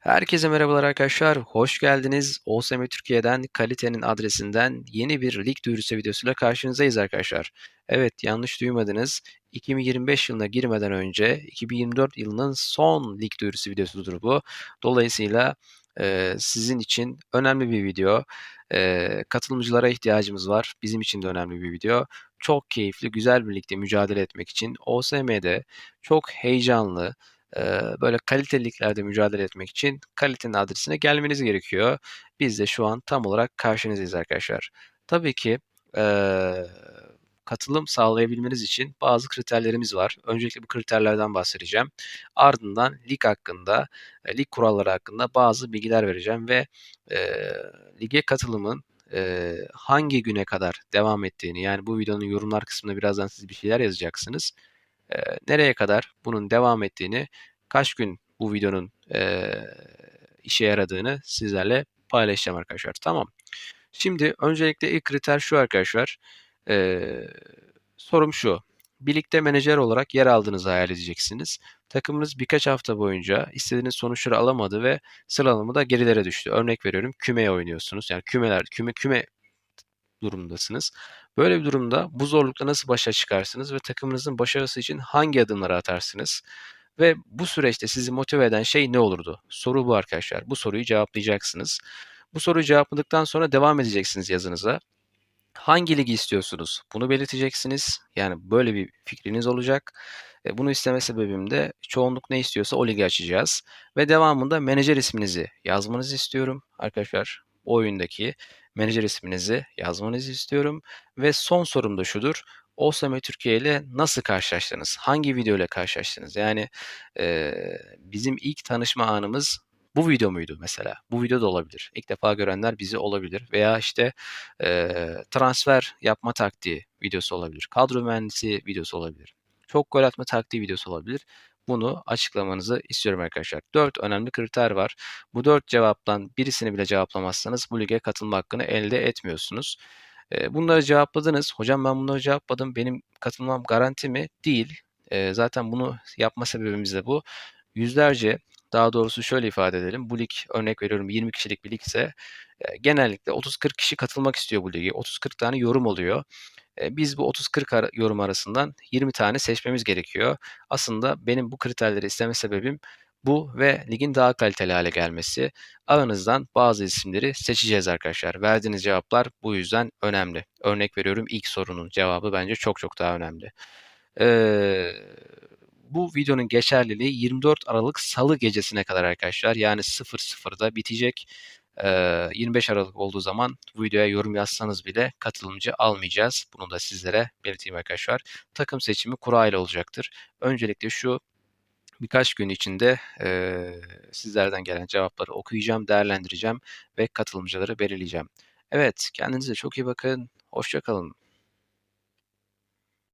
Herkese merhabalar arkadaşlar. Hoş geldiniz. OSM Türkiye'den kalitenin adresinden yeni bir lig duyurusu videosuyla karşınızdayız arkadaşlar. Evet yanlış duymadınız. 2025 yılına girmeden önce 2024 yılının son lig duyurusu videosudur bu. Dolayısıyla e, sizin için önemli bir video. E, katılımcılara ihtiyacımız var. Bizim için de önemli bir video. Çok keyifli, güzel bir ligde mücadele etmek için OSM'de çok heyecanlı, böyle kaliteli liglerde mücadele etmek için kalitenin adresine gelmeniz gerekiyor. Biz de şu an tam olarak karşınızdayız arkadaşlar. Tabii ki katılım sağlayabilmeniz için bazı kriterlerimiz var. Öncelikle bu kriterlerden bahsedeceğim. Ardından lig hakkında, lig kuralları hakkında bazı bilgiler vereceğim ve e, lige katılımın e, hangi güne kadar devam ettiğini yani bu videonun yorumlar kısmında birazdan siz bir şeyler yazacaksınız e, nereye kadar bunun devam ettiğini, kaç gün bu videonun e, işe yaradığını sizlerle paylaşacağım arkadaşlar. Tamam. Şimdi öncelikle ilk kriter şu arkadaşlar. E, sorum şu. Birlikte menajer olarak yer aldığınızı hayal edeceksiniz. Takımınız birkaç hafta boyunca istediğiniz sonuçları alamadı ve sıralamada gerilere düştü. Örnek veriyorum kümeye oynuyorsunuz. Yani kümeler, küme küme durumdasınız. Böyle bir durumda bu zorlukla nasıl başa çıkarsınız ve takımınızın başarısı için hangi adımları atarsınız? Ve bu süreçte sizi motive eden şey ne olurdu? Soru bu arkadaşlar. Bu soruyu cevaplayacaksınız. Bu soruyu cevapladıktan sonra devam edeceksiniz yazınıza. Hangi ligi istiyorsunuz? Bunu belirteceksiniz. Yani böyle bir fikriniz olacak. E, bunu isteme sebebim de çoğunluk ne istiyorsa o ligi açacağız. Ve devamında menajer isminizi yazmanızı istiyorum arkadaşlar. Oyundaki menajer isminizi yazmanızı istiyorum. Ve son sorum da şudur. OSM Türkiye ile nasıl karşılaştınız? Hangi video ile karşılaştınız? Yani e, bizim ilk tanışma anımız bu video muydu mesela? Bu video da olabilir. İlk defa görenler bizi olabilir. Veya işte e, transfer yapma taktiği videosu olabilir. Kadro mühendisi videosu olabilir. Çok gol atma taktiği videosu olabilir. Bunu açıklamanızı istiyorum arkadaşlar. 4 önemli kriter var. Bu 4 cevaptan birisini bile cevaplamazsanız bu lige katılma hakkını elde etmiyorsunuz. Bunları cevapladınız. Hocam ben bunları cevapladım. Benim katılmam garanti mi? Değil. Zaten bunu yapma sebebimiz de bu. Yüzlerce daha doğrusu şöyle ifade edelim. Bu lig örnek veriyorum 20 kişilik bir ligse genellikle 30-40 kişi katılmak istiyor bu ligi. 30-40 tane yorum oluyor. Biz bu 30-40 yorum arasından 20 tane seçmemiz gerekiyor. Aslında benim bu kriterleri isteme sebebim bu ve ligin daha kaliteli hale gelmesi. Aranızdan bazı isimleri seçeceğiz arkadaşlar. Verdiğiniz cevaplar bu yüzden önemli. Örnek veriyorum ilk sorunun cevabı bence çok çok daha önemli. Ee, bu videonun geçerliliği 24 Aralık Salı gecesine kadar arkadaşlar. Yani 00'da bitecek. 25 Aralık olduğu zaman bu videoya yorum yazsanız bile katılımcı almayacağız. Bunu da sizlere belirteyim arkadaşlar. Takım seçimi kura ile olacaktır. Öncelikle şu birkaç gün içinde e, sizlerden gelen cevapları okuyacağım, değerlendireceğim ve katılımcıları belirleyeceğim. Evet, kendinize çok iyi bakın. Hoşçakalın.